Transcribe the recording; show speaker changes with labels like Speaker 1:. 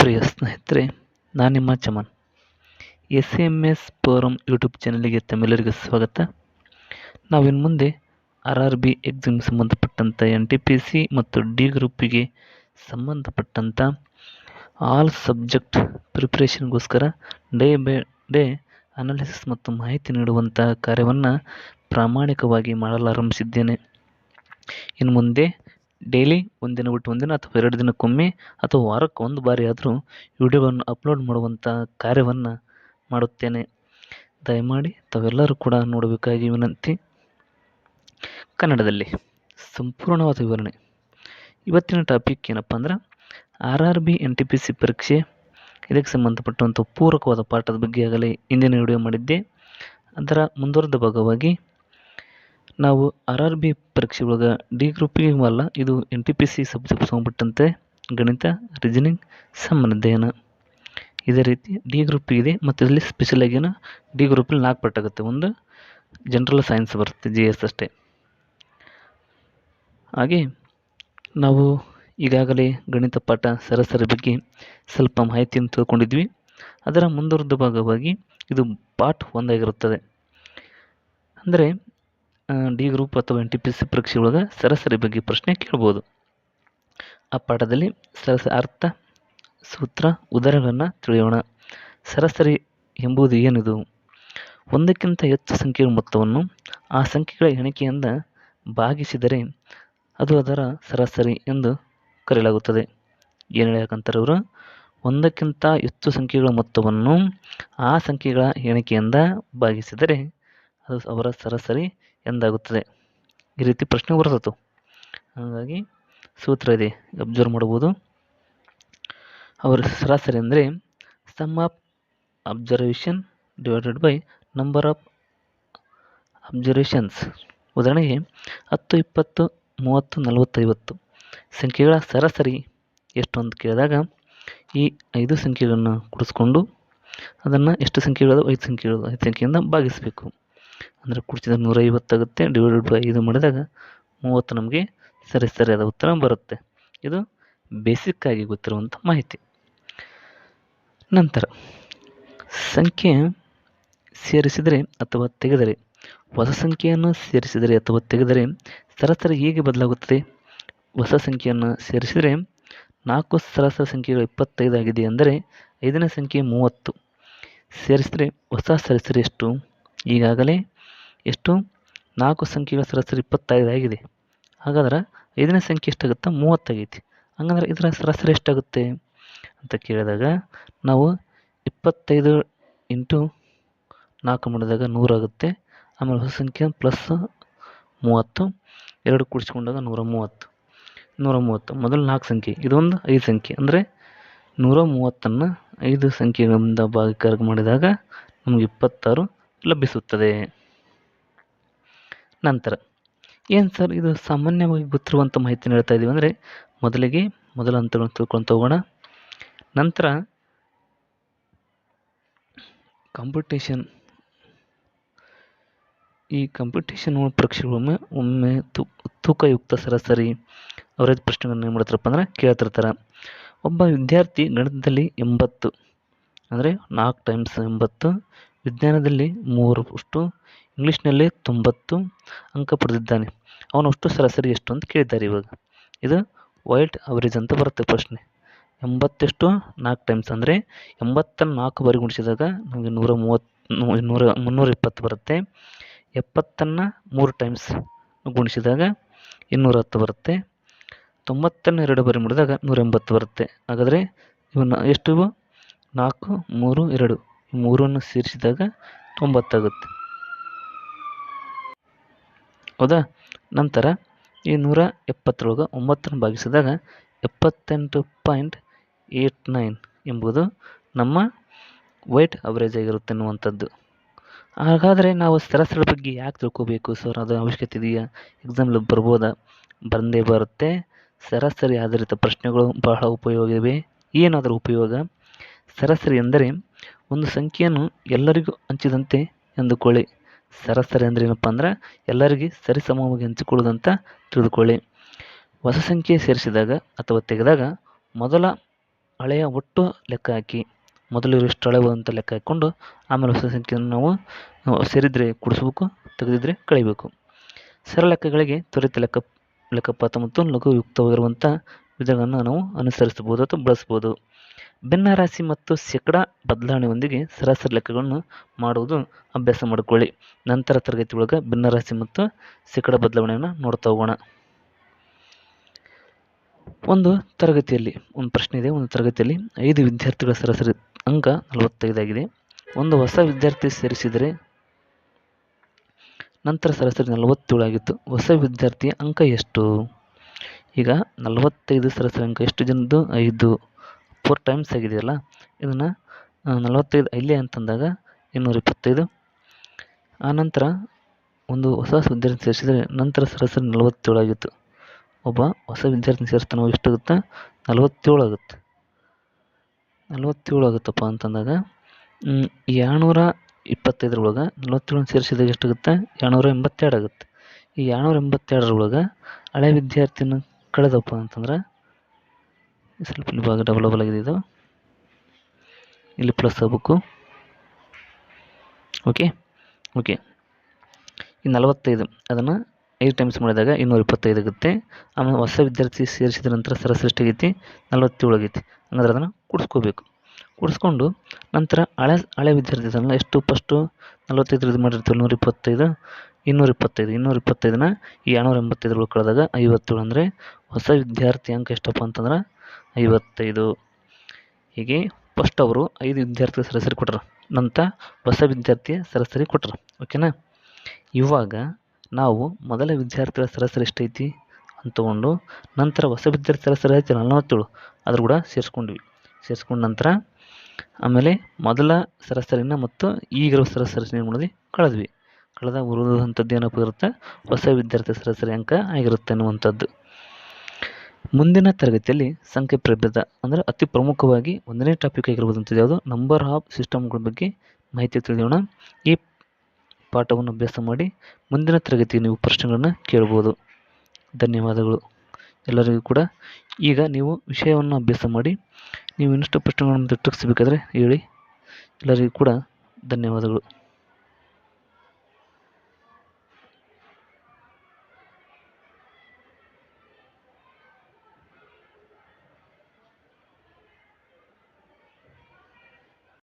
Speaker 1: ಪ್ರಿಯ ಸ್ನೇಹಿತರೆ ನಾನು ನಿಮ್ಮ Chaman. S M S forum YouTube ಚಾನಲಿಗೆ ತಮ್ಮೆಲ್ಲರಿಗೂ ಸ್ವಾಗತ. ನಾವಿನ್ನು ಮುಂದೆ ಆರ್ ಆರ್ ಬಿ ಎಕ್ಸಾಮ್ ಸಂಬಂಧಪಟ್ಟಂಥ ಎನ್ ಟಿ ಪಿ ಸಿ ಮತ್ತು ಡಿ ಗ್ರೂಪಿಗೆ ಸಂಬಂಧಪಟ್ಟಂಥ ಆಲ್ ಸಬ್ಜೆಕ್ಟ್ ಪ್ರಿಪ್ರೇಷನ್ಗೋಸ್ಕರ ಡೇ ಬೈ, ಡೇ ಅನಾಲಿಸಿಸ್ ಮತ್ತು ಮಾಹಿತಿ ನೀಡುವಂಥ ಕಾರ್ಯವನ್ನು ಪ್ರಾಮಾಣಿಕವಾಗಿ ಮಾಡಲಾರಂಭಿಸಿದ್ದೇನೆ. ಇನ್ನು ಮುಂದೆ ಡೈಲಿ ಒಂದಿನ ಬಿಟ್ಟು ಒಂದಿನ ಅಥವಾ ಎರಡು ದಿನಕ್ಕೊಮ್ಮೆ ಅಥವಾ ವಾರಕ್ಕೆ ಒಂದು ಬಾರಿ ಆದರೂ ವಿಡಿಯೋವನ್ನು ಅಪ್ಲೋಡ್ ಮಾಡುವಂಥ ಕಾರ್ಯವನ್ನು ಮಾಡುತ್ತೇನೆ. ದಯಮಾಡಿ ತಾವೆಲ್ಲರೂ ಕೂಡ ನೋಡಬೇಕಾಗಿ ವಿನಂತಿ. ಕನ್ನಡದಲ್ಲಿ ಸಂಪೂರ್ಣವಾದ ವಿವರಣೆ. ಇವತ್ತಿನ ಟಾಪಿಕ್ ಏನಪ್ಪ ಅಂದ್ರೆ R R B N T P C ಪರೀಕ್ಷೆ. ಇದಕ್ಕೆ ಸಂಬಂಧಪಟ್ಟಂಥ ಪೂರಕವಾದ ಪಾಠದ ಬಗ್ಗೆ ಆಗಲೇ ಇಂದಿನ ವಿಡಿಯೋ ಮಾಡಿದ್ದೆ. ಅದರ ಮುಂದುವರೆದ ಭಾಗವಾಗಿ ನಾವು ಆರ್ ಆರ್ ಬಿ ಪರೀಕ್ಷೆ ಒಳಗೆ ಡಿ ಗ್ರೂಪಿಗೆ ಅಲ್ಲ, ಇದು N T P C subject ಸಂಬಂಧಪಟ್ಟಂತೆ ಗಣಿತ ರೀಸನಿಂಗ್ ಸಾಮಾನ್ಯ ಇದೇ ರೀತಿ ಡಿ ಗ್ರೂಪಿಗಿದೆ ಮತ್ತು ಇದರಲ್ಲಿ ಸ್ಪೆಷಲ್ ಏನು ಡಿ ಗ್ರೂಪಲ್ಲಿ ನಾಲ್ಕು ಪಾಠ ಆಗುತ್ತೆ. ಒಂದು ಜನರಲ್ ಸೈನ್ಸ್ ಬರುತ್ತೆ ಜಿ ಎಸ್ ಅಷ್ಟೇ. ಹಾಗೆ ನಾವು ಈಗಾಗಲೇ ಗಣಿತ ಪಾಠ ಸರಸರ ಬಗ್ಗೆ ಸ್ವಲ್ಪ ಮಾಹಿತಿಯನ್ನು ತಿಳ್ಕೊಂಡಿದ್ವಿ. ಅದರ ಮುಂದುವರೆದ ಭಾಗವಾಗಿ ಇದು ಪಾರ್ಟ್ ಒಂದಾಗಿರುತ್ತದೆ ಅಂದರೆ ಡಿ ಗ್ರೂಪ್ ಅಥವಾ ಎನ್ ಟಿ ಪಿ ಸಿ ಪರೀಕ್ಷೆ ಒಳಗೆ ಸರಾಸರಿ ಬಗ್ಗೆ ಪ್ರಶ್ನೆ ಕೇಳ್ಬೋದು. ಆ ಪಾಠದಲ್ಲಿ ಸರಸ ಅರ್ಥ, ಸೂತ್ರ, ಉದಾಹರಣೆಗಳನ್ನು ತಿಳಿಯೋಣ. ಸರಾಸರಿ ಎಂಬುದು ಏನಿದು? ಒಂದಕ್ಕಿಂತ ಹೆಚ್ಚು ಸಂಖ್ಯೆಗಳ ಮೊತ್ತವನ್ನು ಆ ಸಂಖ್ಯೆಗಳ ಎಣಿಕೆಯಿಂದ ಭಾಗಿಸಿದರೆ ಅದು ಅದರ ಸರಾಸರಿ ಎಂದು ಕರೆಯಲಾಗುತ್ತದೆ. ಏನು ಹೇಳಕ್ಕಂತಾರೆ ಇವರು ಒಂದಕ್ಕಿಂತ ಹೆಚ್ಚು ಸಂಖ್ಯೆಗಳ ಮೊತ್ತವನ್ನು ಆ ಸಂಖ್ಯೆಗಳ ಎಣಿಕೆಯಿಂದ ಭಾಗಿಸಿದರೆ ಅದು ಅವರ ಸರಾಸರಿ ಎಂದಾಗುತ್ತದೆ. ಈ ರೀತಿ ಪ್ರಶ್ನೆ ಬರ್ತತ್ತು ಹಾಗಾಗಿ ಸೂತ್ರ ಇದೆ. ಅಬ್ಸರ್ವ್ ಮಾಡ್ಬೋದು ಅವರ ಸರಾಸರಿ ಅಂದರೆ sum of observation divided by number of observations ಉದಾಹರಣೆಗೆ ಹತ್ತು, ಇಪ್ಪತ್ತು, ಮೂವತ್ತು, ನಲವತ್ತೈವತ್ತು. ಸಂಖ್ಯೆಗಳ ಸರಾಸರಿ ಎಷ್ಟು ಅಂತ ಕೇಳಿದಾಗ ಈ ಐದು ಸಂಖ್ಯೆಗಳನ್ನು ಕೂಡಿಸ್ಕೊಂಡು ಅದನ್ನು ಎಷ್ಟು ಸಂಖ್ಯೆಗಳು ಐದು ಸಂಖ್ಯೆಗಳು ಐದು ಸಂಖ್ಯೆಯಿಂದ ಭಾಗಿಸಬೇಕು. ಅಂದರೆ ಕುರ್ಚಿದ ನೂರೈವತ್ತು ಆಗುತ್ತೆ ಡಿವೈಡೆಡ್ ಬೈ ಐದು ಮಾಡಿದಾಗ ಮೂವತ್ತು ನಮಗೆ ಸರಿ ಸರಿಯಾದ ಉತ್ತರ ಬರುತ್ತೆ. ಇದು ಬೇಸಿಕ್ ಆಗಿ ಗೊತ್ತಿರುವಂಥ ಮಾಹಿತಿ. ನಂತರ, ಸಂಖ್ಯೆ ಸೇರಿಸಿದರೆ ಅಥವಾ ತೆಗೆದರೆ, ಹೊಸ ಸಂಖ್ಯೆಯನ್ನು ಸೇರಿಸಿದರೆ ಅಥವಾ ತೆಗೆದರೆ ಸರಾಸರಿ ಹೇಗೆ ಬದಲಾಗುತ್ತದೆ? ಹೊಸ ಸಂಖ್ಯೆಯನ್ನು ಸೇರಿಸಿದರೆ ನಾಲ್ಕು ಸರಾಸರಿ ಸಂಖ್ಯೆಗಳು ಇಪ್ಪತ್ತೈದು ಆಗಿದೆ ಅಂದರೆ ಐದನೇ ಸಂಖ್ಯೆ ಮೂವತ್ತು. ಸೇರಿಸಿದರೆ ಹೊಸ ಸರಾಸರಿ ಎಷ್ಟು? ಈಗಾಗಲೇ ಎಷ್ಟು? ನಾಲ್ಕು ಸಂಖ್ಯೆಗಳ ಸರಾಸರಿ ಇಪ್ಪತ್ತೈದು ಆಗಿದೆ. ಹಾಗಾದ್ರೆ ಐದನೇ ಸಂಖ್ಯೆ ಎಷ್ಟಾಗುತ್ತೆ? ಮೂವತ್ತಾಗೈತಿ. ಹಂಗಂದ್ರೆ ಇದರ ಸರಾಸರಿ ಎಷ್ಟಾಗುತ್ತೆ? ಅಂತ ಕೇಳಿದಾಗ ನಾವು ಇಪ್ಪತ್ತೈದು ಇಂಟು ನಾಲ್ಕು ಮಾಡಿದಾಗ ನೂರಾಗುತ್ತೆ ಆಮೇಲೆ ಹೊಸ ಸಂಖ್ಯೆ ಪ್ಲಸ್ ಮೂವತ್ತು. ಎರಡು ಕೂಡಿಸ್ಕೊಂಡಾಗ ನೂರ ಮೂವತ್ತು. ನೂರ ಮೂವತ್ತು. ಮೊದಲು ನಾಲ್ಕು ಸಂಖ್ಯೆ. ಇದೊಂದು ಐದು ಸಂಖ್ಯೆ. ಅಂದರೆ ನೂರ ಮೂವತ್ತನ್ನು ಐದು ಸಂಖ್ಯೆಗಳಿಂದ ಭಾಗಕಾರ ಮಾಡಿದಾಗ ನಮಗೆ ಇಪ್ಪತ್ತಾರು ಲಭಿಸುತ್ತದೆ. ನಂತರ, ಏನು ಸರ್ ಇದು ಸಾಮಾನ್ಯವಾಗಿ ಗೊತ್ತಿರುವಂಥ ಮಾಹಿತಿ ಹೇಳ್ತಾ ಇದ್ದೀವಿ ಅಂದರೆ ಮೊದಲಿಗೆ ಮೊದಲ ಹಂತಗಳನ್ನು ತಿಳ್ಕೊಳ್ತಾ ಹೋಗೋಣ ನಂತರ ಕಾಂಪಿಟೇಷನ್ ಈ ಕಾಂಪಿಟೇಷನ್ ಪರೀಕ್ಷೆಗಳೊಮ್ಮೆ ಒಮ್ಮೆ ತೂಕಯುಕ್ತ ಸರಾಸರಿ ಅವರೇ ಪ್ರಶ್ನೆಗಳನ್ನು ಏನು ಮಾಡ್ತಾರಪ್ಪ ಅಂದರೆ ಕೇಳ್ತಿರ್ತಾರೆ. ಒಬ್ಬ ವಿದ್ಯಾರ್ಥಿ ಗಣಿತದಲ್ಲಿ ಎಂಬತ್ತು, ಅಂದರೆ ನಾಲ್ಕು ಟೈಮ್ಸ್ ಎಂಬತ್ತು ವಿಜ್ಞಾನದಲ್ಲಿ ಮೂರು ಅಷ್ಟು, ಇಂಗ್ಲೀಷ್ನಲ್ಲಿ ತೊಂಬತ್ತು ಅಂಕ ಪಡೆದಿದ್ದಾನೆ. ಅವನು ಅಷ್ಟು ಸರಾಸರಿ ಎಷ್ಟು ಅಂತ ಕೇಳಿದ್ದಾರೆ ಇವಾಗ. ಇದು ವೈಟ್ ಅವರೇಜ್ ಅಂತ ಬರುತ್ತೆ ಪ್ರಶ್ನೆ. ಎಂಬತ್ತೆಷ್ಟು ನಾಲ್ಕು ಟೈಮ್ಸ್ ಅಂದರೆ ಎಂಬತ್ತನ್ನು ನಾಲ್ಕು ಬಾರಿ ಗುಣಿಸಿದಾಗ ನಮಗೆ ನೂರ ಮೂವತ್ತು, ನೂರ, ಮುನ್ನೂರ ಇಪ್ಪತ್ತು ಬರುತ್ತೆ. ಎಪ್ಪತ್ತನ್ನು ಮೂರು ಟೈಮ್ಸ್ ಗುಣಿಸಿದಾಗ ಇನ್ನೂರ ಹತ್ತು ಬರುತ್ತೆ. ತೊಂಬತ್ತನ್ನು ಎರಡು ಬಾರಿ ಮುಡಿದಾಗ ನೂರ ಎಂಬತ್ತು ಬರುತ್ತೆ. ಹಾಗಾದರೆ ಇವನ್ನ ಎಷ್ಟು ಇವು? ನಾಲ್ಕು, ಮೂರು, ಎರಡು. ಮೂರನ್ನು ಸೇರಿಸಿದಾಗ ತೊಂಬತ್ತಾಗುತ್ತೆ. ಹೌದಾ? ನಂತರ ಈ ನೂರ ಎಪ್ಪತ್ತರೊಳಗೆ ಒಂಬತ್ತನ್ನು ಭಾಗಿಸಿದಾಗ ಎಪ್ಪತ್ತೆಂಟು ಪಾಯಿಂಟ್ ಏಟ್ ನೈನ್ ಎಂಬುದು ನಮ್ಮ ವೈಟ್ ಅವರೇಜ್ ಆಗಿರುತ್ತೆ ಅನ್ನುವಂಥದ್ದು ಹಾಗಾದರೆ ನಾವು ಸರಾಸರಿ ಬಗ್ಗೆ ಯಾಕೆ ತಿಳ್ಕೋಬೇಕು ಸರ್? ಅದು ಅವಶ್ಯಕತೆ ಇದೆಯಾ? ಎಕ್ಸಾಮ್ಲಿ ಬರ್ಬೋದಾ? ಬಂದೇ ಬರುತ್ತೆ. ಸರಾಸರಿ ಆಧಾರಿತ ಪ್ರಶ್ನೆಗಳು ಬಹಳ ಉಪಯೋಗ ಇವೆ ಏನಾದರೂ ಉಪಯೋಗ? ಸರಾಸರಿ ಎಂದರೆ ಒಂದು ಸಂಖ್ಯೆಯನ್ನು ಎಲ್ಲರಿಗೂ ಹಂಚಿದಂತೆ ಎಂದುಕೊಳ್ಳಿ. ಸರಾಸರಿ ಅಂದರೆ ಏನಪ್ಪ ಅಂದ್ರೆ ಎಲ್ಲರಿಗೆ ಸರಿಸಮವಾಗಿ ಹಂಚಿಕೊಳ್ಳುವುದಂತ ತಿಳಿದುಕೊಳ್ಳಿ. ಹೊಸ ಸಂಖ್ಯೆ ಸೇರಿಸಿದಾಗ ಅಥವಾ ತೆಗೆದಾಗ ಮೊದಲ ಹಳೆಯ ಒಟ್ಟು ಲೆಕ್ಕ ಹಾಕಿ, ಮೊದಲು ಇರುವಷ್ಟು ಹಳೆವು ಅಂತ ಲೆಕ್ಕ ಹಾಕ್ಕೊಂಡು ಆಮೇಲೆ ಹೊಸ ಸಂಖ್ಯೆಯನ್ನು ನಾವು ನಾವು ಸೇರಿದರೆ ಕೂಡಿಸ್ಬೇಕು, ತೆಗೆದಿದ್ರೆ ಕಳಿಬೇಕು. ಸರ ಲೆಕ್ಕಗಳಿಗೆ ತ್ವರಿತ ಲೆಕ್ಕ, ಲೆಕ್ಕಪಾತ ಮತ್ತು ಲಘುಯುಕ್ತವಾಗಿರುವಂಥ ವಿಧಗಳನ್ನು ನಾವು ಅನುಸರಿಸಬಹುದು ಅಥವಾ ಬಳಸ್ಬೋದು ಭಿನ್ನರಾಶಿ ಮತ್ತು ಶೇಕಡ ಬದಲಾವಣೆಯೊಂದಿಗೆ ಸರಾಸರಿ ಲೆಕ್ಕಗಳನ್ನು ಮಾಡುವುದು ಅಭ್ಯಾಸ ಮಾಡಿಕೊಳ್ಳಿ. ನಂತರ ತರಗತಿ ಒಳಗೆ ಭಿನ್ನರಾಶಿ ಮತ್ತು ಶೇಕಡ ಬದಲಾವಣೆಯನ್ನು ನೋಡ್ತಾ ಹೋಗೋಣ. ಒಂದು ತರಗತಿಯಲ್ಲಿ, ಒಂದು ಪ್ರಶ್ನೆ ಇದೆ. ಒಂದು ತರಗತಿಯಲ್ಲಿ ಐದು ವಿದ್ಯಾರ್ಥಿಗಳ ಸರಾಸರಿ ಅಂಕ ನಲವತ್ತೈದಾಗಿದೆ ಒಂದು ಹೊಸ ವಿದ್ಯಾರ್ಥಿ ಸೇರಿಸಿದರೆ ನಂತರ ಸರಾಸರಿ ನಲವತ್ತೇಳು ಆಗಿತ್ತು. ಹೊಸ ವಿದ್ಯಾರ್ಥಿಯ ಅಂಕ ಎಷ್ಟು? ಈಗ ನಲವತ್ತೈದು ಸರಾಸರಿ ಅಂಕ ಎಷ್ಟು ಜನದ್ದು? ಐದು. ಫೋರ್ ಟೈಮ್ಸ್ ಆಗಿದೆಯಲ್ಲ ಇದನ್ನು ನಲವತ್ತೈದು ಇಲ್ಲೇ ಅಂತಂದಾಗ ಇನ್ನೂರ ಇಪ್ಪತ್ತೈದು. ಆನಂತರ ಒಂದು ಹೊಸ ವಿದ್ಯಾರ್ಥಿ ಸೇರಿಸಿದರೆ ನಂತರ ಸರಾಸರಿ ನಲವತ್ತೇಳು ಆಗಿತ್ತು. ಒಬ್ಬ ಹೊಸ ವಿದ್ಯಾರ್ಥಿ ಸೇರಿಸ್ತಾನೆ ಎಷ್ಟಾಗುತ್ತೆ? ನಲವತ್ತೇಳು ಆಗುತ್ತೆ. ನಲವತ್ತೇಳು ಆಗುತ್ತಪ್ಪ ಅಂತಂದಾಗ ಏಳ್ನೂರ ಇಪ್ಪತ್ತೈದರೊಳಗೆ ನಲವತ್ತೇಳು ಸೇರಿಸಿದಾಗ ಎಷ್ಟಾಗುತ್ತೆ? ಏಳ್ನೂರ ಎಂಬತ್ತೆರಡು ಆಗುತ್ತೆ. ಈ ಏಳ್ನೂರ ಎಂಬತ್ತೆರಡರೊಳಗೆ ಹಳೆ ವಿದ್ಯಾರ್ಥಿನ ಕಳೆದಪ್ಪ ಅಂತಂದ್ರೆ ಸ್ವಲ್ಪ ಇಲ್ಲಿ ಭಾಗ ಆಗಿದೆ ಇದು. ಇಲ್ಲಿ ಪ್ಲಸ್ ಆಗಬೇಕು ಓಕೆ ಓಕೆ ಈ ನಲವತ್ತೈದು ಅದನ್ನು ಐದು ಟೈಮ್ಸ್ ಮಾಡಿದಾಗ ಇನ್ನೂರ ಇಪ್ಪತ್ತೈದು ಆಗುತ್ತೆ. ಆಮೇಲೆ ಹೊಸ ವಿದ್ಯಾರ್ಥಿ ಸೇರಿಸಿದ ನಂತರ ಸರಾಸರಿ ಆಗೈತಿ, ನಲವತ್ತೇಳು ಆಗೈತಿ. ಹಂಗಾದ್ರೆ ಅದನ್ನು ಕೂಡಿಸ್ಕೋಬೇಕು. ಕೂಡಿಸ್ಕೊಂಡು ನಂತರ ಹಳೆ ಹಳೆ ವಿದ್ಯಾರ್ಥಿ ಇದನ್ನು ಎಷ್ಟು? ಫಸ್ಟು ನಲವತ್ತೈದು ಇದು ಮಾಡಿರ್ತೀವಿ ನೂರ ಇಪ್ಪತ್ತೈದು, ಇನ್ನೂರ ಇಪ್ಪತ್ತೈದು, ಇನ್ನೂರ ಇಪ್ಪತ್ತೈದನ್ನ ಈ ಎರಡುನೂರ ಎಂಬತ್ತೈದರೊಳಗೆ ಕಳೆದಾಗ ಐವತ್ತೇಳು ಅಂದರೆ ಹೊಸ ವಿದ್ಯಾರ್ಥಿ ಅಂಕ ಎಷ್ಟಪ್ಪ ಅಂತಂದ್ರೆ ಐವತ್ತೈದು. ಹೀಗೆ ಫಸ್ಟ್ ಅವರು ಐದು ವಿದ್ಯಾರ್ಥಿಗಳ ಸರಾಸರಿ ಕೊಟ್ಟರು ನಂತರ ಹೊಸ ವಿದ್ಯಾರ್ಥಿಯ ಸರಾಸರಿ ಕೊಟ್ಟರು ಓಕೆನಾ ಇವಾಗ ನಾವು ಮೊದಲ ವಿದ್ಯಾರ್ಥಿಗಳ ಸರಾಸರಿ ಎಷ್ಟೈತಿ ಅಂತ ತೊಗೊಂಡು ನಂತರ ಹೊಸ ವಿದ್ಯಾರ್ಥಿ ಸರಾಸರಿ ಐತಿ ನಲವತ್ತೇಳು ಅದ್ರ ಕೂಡ ಸೇರಿಸ್ಕೊಂಡ್ವಿ. ಸೇರಿಸ್ಕೊಂಡ ನಂತರ ಆಮೇಲೆ ಮೊದಲ ಸರಾಸರಿನ ಮತ್ತು ಈಗಿರೋ ಸರಾಸರಿ ಏನು ಮಾಡಿದ್ವಿ? ಕಳೆದ್ವಿ. ಕಳೆದ ಉಳಿದಂಥದ್ದು ಏನಪ್ಪ ಇರುತ್ತೆ? ಹೊಸ ವಿದ್ಯಾರ್ಥಿ ಸರಾಸರಿ ಅಂಕ ಆಗಿರುತ್ತೆ ಅನ್ನುವಂಥದ್ದು. ಮುಂದಿನ ತರಗತಿಯಲ್ಲಿ ಸಂಖ್ಯೆ ಪ್ರಭೇದ ಅಂದರೆ ಅತಿ ಪ್ರಮುಖವಾಗಿ ಒಂದನೇ ಟಾಪಿಕ್ ಆಗಿರ್ಬೋದಂಥದ್ದು ಯಾವುದು? ನಂಬರ್ ಆಫ್ ಸಿಸ್ಟಮ್ಗಳ ಬಗ್ಗೆ ಮಾಹಿತಿ ತಿಳಿಯೋಣ. ಈ ಪಾಠವನ್ನು ಅಭ್ಯಾಸ ಮಾಡಿ ಮುಂದಿನ ತರಗತಿ ನೀವು ಪ್ರಶ್ನೆಗಳನ್ನು ಕೇಳ್ಬೋದು. ಧನ್ಯವಾದಗಳು. ಎಲ್ಲರಿಗೂ ಕೂಡ. ಈಗ ನೀವು ವಿಷಯವನ್ನು ಅಭ್ಯಾಸ ಮಾಡಿ ನೀವು ಇನ್ನಷ್ಟು ಪ್ರಶ್ನೆಗಳನ್ನು ಬೇಕಾದರೆ ಹೇಳಿ. ಎಲ್ಲರಿಗೂ ಕೂಡ ಧನ್ಯವಾದಗಳು.